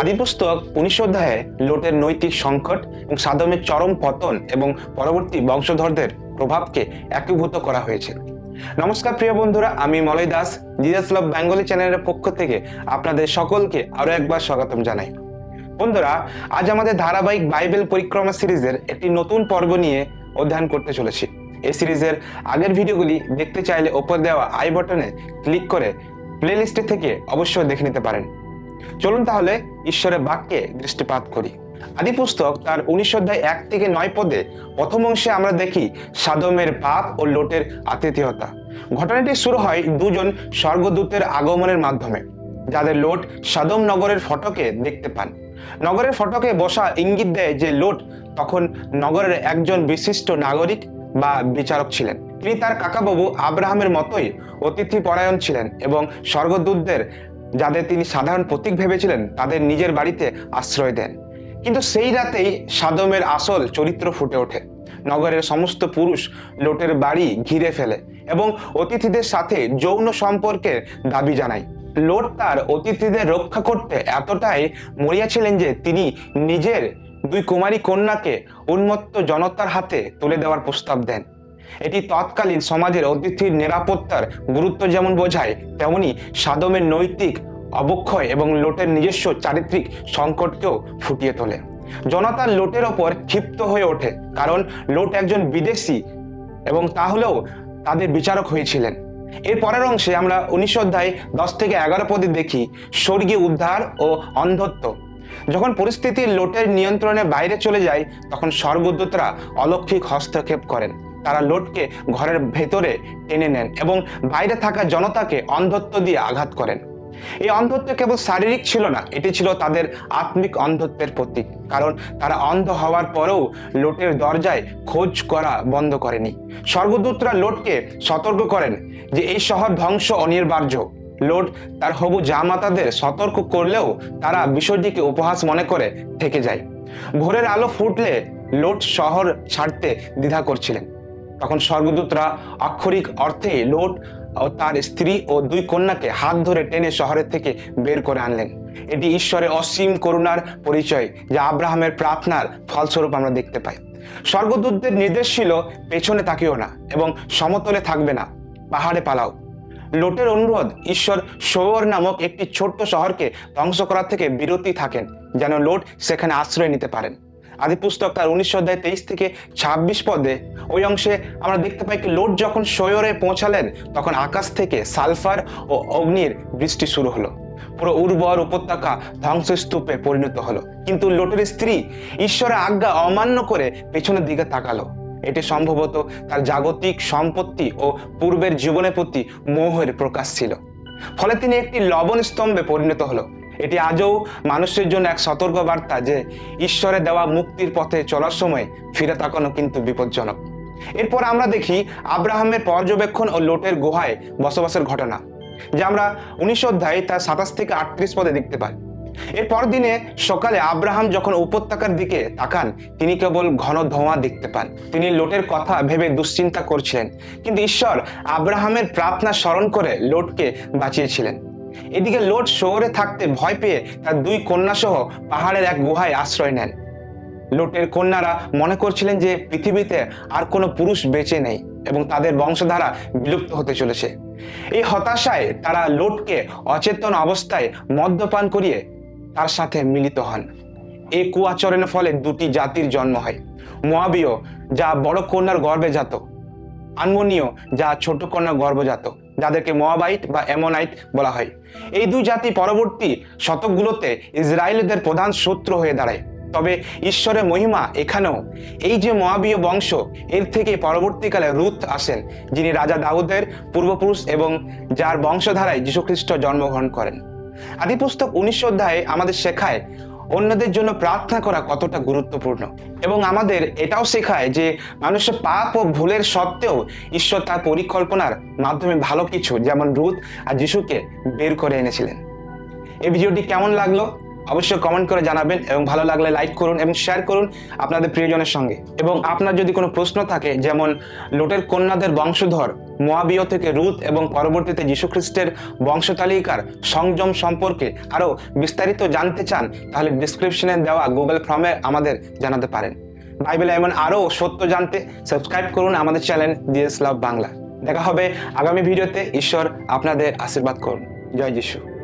আদিপুস্তক উনিশ অধ্যায়ে লোটের নৈতিক সংকট এবং সাদমের চরম পতন এবং পরবর্তী বংশধরদের প্রভাবকে একীভূত করা হয়েছে। নমস্কার প্রিয় বন্ধুরা, আমি Malay Das Jesus love Bengali চ্যানেলের পক্ষ থেকে আপনাদের সকলকে আরও একবার স্বাগতম জানাই। বন্ধুরা, আজ আমাদের ধারাবাহিক বাইবেল পরিক্রমা সিরিজের একটি নতুন পর্ব নিয়ে অধ্যয়ন করতে চলেছি। এই সিরিজের আগের ভিডিওগুলি দেখতে চাইলে ওপর দেওয়া আই বটনে ক্লিক করে প্লেলিস্টে থেকে অবশ্যই দেখে নিতে পারেন। চলুন তাহলে ঈশ্বরের বাক্যে দৃষ্টিপাত করি। আদি পুস্তক তার উনিশ অধ্যায় এক থেকে নয় পদে প্রথম অংশে আমরা দেখি সাদমের পাপ ও লোটের আতিথেয়তা। ঘটনাটি শুরু হয় দুজন স্বর্গদূতের আগমনের মাধ্যমে, যাদের লোট সাদম নগরের ফটকে দেখতে পান। নগরের ফটকে বসা ইঙ্গিত দেয় যে লোট তখন নগরের একজন বিশিষ্ট নাগরিক বা বিচারক ছিলেন। তিনি তার কাকাবাবু আব্রাহামের মতোই অতিথি পরায়ণ ছিলেন এবং স্বর্গদূতদের যাদের তিনি সাধারণ প্রতীক ভেবেছিলেন, তাদের নিজের বাড়িতে আশ্রয় দেন। কিন্তু সেই রাতেই সাদমের আসল চরিত্র ফুটে ওঠে। নগরের সমস্ত পুরুষ লোটের বাড়ি ঘিরে ফেলে এবং অতিথিদের সাথে যৌন সম্পর্কের দাবি জানায়। লোট তার অতিথিদের রক্ষা করতে এতটাই মরিয়াছিলেন যে তিনি নিজের দুই কুমারী কন্যাকে উন্মত্ত জনতার হাতে তুলে দেওয়ার প্রস্তাব দেন। এটি তৎকালীন সমাজের অতিথির নিরাপত্তার গুরুত্ব যেমন বোঝায়, তেমনি সাদমের নৈতিক অবক্ষয় এবং লোটের নিজস্ব চারিত্রিক সংকটকেও ফুটিয়ে তোলে। জনতা লোটের ওপর ক্ষিপ্ত হয়ে ওঠে, কারণ লোট একজন বিদেশি এবং তাহলেও তাদের বিচারক হয়েছিলেন। এর পরের অংশে আমরা উনিশ অধ্যায় দশ থেকে এগারো পদে দেখি স্বর্গীয় উদ্ধার ও অন্ধত্ব। যখন পরিস্থিতি লোটের নিয়ন্ত্রণে বাইরে চলে যায়, তখন স্বর্গদূতরা অলৌকিক হস্তক্ষেপ করেন। তারা লোটকে ঘরের ভেতরে টেনে নেন এবং বাইরে থাকা জনতাকে অন্ধত্ব দিয়ে আঘাত করেন। এই অন্ধত্ব কেবল শারীরিক ছিল না, এটি ছিল তাদের আত্মিক অন্ধত্বের প্রতীক। কারণ তারা অন্ধ হওয়ার পরেও লোটের দরজায় খোঁজ করা বন্ধ করেনি। স্বর্গদূতরা লোটকে সতর্ক করেন যে এই শহর ধ্বংস অনিবার্য। লোট তার হবু জামাতাদের সতর্ক করলেও তারা বিষয়টিকে উপহাস মনে করে থেকে যায়। ভোরের আলো ফুটলে লোট শহর ছাড়তে দ্বিধা করছিলেন। তখন স্বর্গদূতরা আক্ষরিক অর্থে লোট ও তার স্ত্রী ও দুই কন্যাকে হাত ধরে টেনে শহরের থেকে বের করে আনলেন। এটি ঈশ্বরের অসীম করুণার পরিচয়, যা আব্রাহামের প্রার্থনার ফলস্বরূপ আমরা দেখতে পাই। স্বর্গদূতদের নির্দেশ ছিল, পেছনে তাকিও না এবং সমতলে থাকবে না, পাহাড়ে পালাও। লোটের অনুরোধ, ঈশ্বর শোয়র নামক একটি ছোট্ট শহরকে ধ্বংস করার থেকে বিরতি থাকেন, যেন লোট সেখানে আশ্রয় নিতে পারেন। আদি পুস্তক তার উনিশ অধ্যায় তেইশ থেকে ছাব্বিশ পদে। ওই অংশে আমরা দেখতে পাই কি লোট যখন সৈয়রে পৌঁছালেন, তখন আকাশ থেকে সালফার ও অগ্নির বৃষ্টি শুরু হলো। পুরো উর্বর উপত্যকা ধ্বংসস্তূপে পরিণত হলো। কিন্তু লোটের স্ত্রী ঈশ্বরের আজ্ঞা অমান্য করে পেছনের দিকে তাকালো। এটি সম্ভবত তার জাগতিক সম্পত্তি ও পূর্বের জীবনের প্রতি মোহের প্রকাশ ছিল। ফলে তিনি একটি লবণ স্তম্ভে পরিণত হলো। এটি আজও মানুষের জন্য এক সতর্ক বার্তা যে ঈশ্বরের দেওয়া মুক্তির পথে চলার সময় ফিরে তাকানো কিন্তু বিপজ্জনক। এরপর আমরা দেখি আব্রাহামের পর্যবেক্ষণ ও লোটের গুহায় বসবাসের ঘটনা, যা আমরা উনিশ অধ্যায় তার সাতাশ থেকে আটত্রিশ পদে দেখতে পাই। এরপর দিনে সকালে আব্রাহাম যখন উপত্যকার দিকে তাকান, তিনি কেবল ঘন ধোঁয়া দেখতে পান। তিনি লোটের কথা ভেবে দুশ্চিন্তা করছিলেন, কিন্তু ঈশ্বর আব্রাহামের প্রার্থনা স্মরণ করে লোটকে বাঁচিয়েছিলেন। এদিকে লোট শহরে থাকতে ভয় পেয়ে তার দুই কন্যা সহ পাহাড়ের এক গুহায় আশ্রয় নেন। লোটের কন্যারা মনে করছিলেন যে পৃথিবীতে আর কোনো পুরুষ বেঁচে নেই এবং তাদের বংশধারা বিলুপ্ত হতে চলেছে। এই হতাশায় তারা লোটকে অচেতন অবস্থায় মদ্যপান করিয়ে তার সাথে মিলিত হন। এই কুয়াচরণের ফলে দুটি জাতির জন্ম হয়। মোয়াবিও, যা বড় কন্যার গর্ভে জাত আনমনীয় যা ছোট কন্যার গর্ভজাত যাদেরকে মোয়াবাইট বা এমোনাইট বলা হয়। এই দুই জাতি পরবর্তী শতকগুলোতে ইসরায়েলদের প্রধান শত্রু হয়ে দাঁড়ায়। তবে ঈশ্বরের মহিমা এখানেও। এই যে মহাবীয় বংশ, এর থেকে পরবর্তীকালে রুথ আসেন, যিনি রাজা দাউদের পূর্বপুরুষ এবং যার বংশধারায় যীশুখ্রিস্ট জন্মগ্রহণ করেন। আদিপুস্তক উনিশ অধ্যায়ে আমাদের শেখায় অন্যদের জন্য প্রার্থনা করা কতটা গুরুত্বপূর্ণ? এবং আমাদের এটাও শেখায় যে মানুষের পাপ ও ভুলের সত্ত্বেও ঈশ্বর তার পরিকল্পনার মাধ্যমে ভালো কিছু, যেমন রুথ আর যিশুকে বের করে এনেছিলেন। এই ভিডিওটি কেমন লাগল? অবশ্যই কমেন্ট করে জানাবেন এবং ভালো লাগলে লাইক করুন এবং শেয়ার করুন আপনাদের প্রিয়জনের সঙ্গে। এবং আপনার যদি কোনো প্রশ্ন থাকে, যেমন লোটের কন্যাদের বংশধর মোয়াবিয় থেকে রুত এবং পরবর্তীতে যীশুখ্রিস্টের বংশতালিকার সংযম সম্পর্কে আরও বিস্তারিত জানতে চান, তাহলে ডিসক্রিপশনে দেওয়া গুগল ফর্মে আমাদের জানাতে পারেন। বাইবেলে এমন আরও সত্য জানতে সাবস্ক্রাইব করুন আমাদের চ্যানেল জিএস লাভ বাংলা দেখা হবে আগামী ভিডিওতে। ঈশ্বর আপনাদের আশীর্বাদ করুন। জয় যিশু।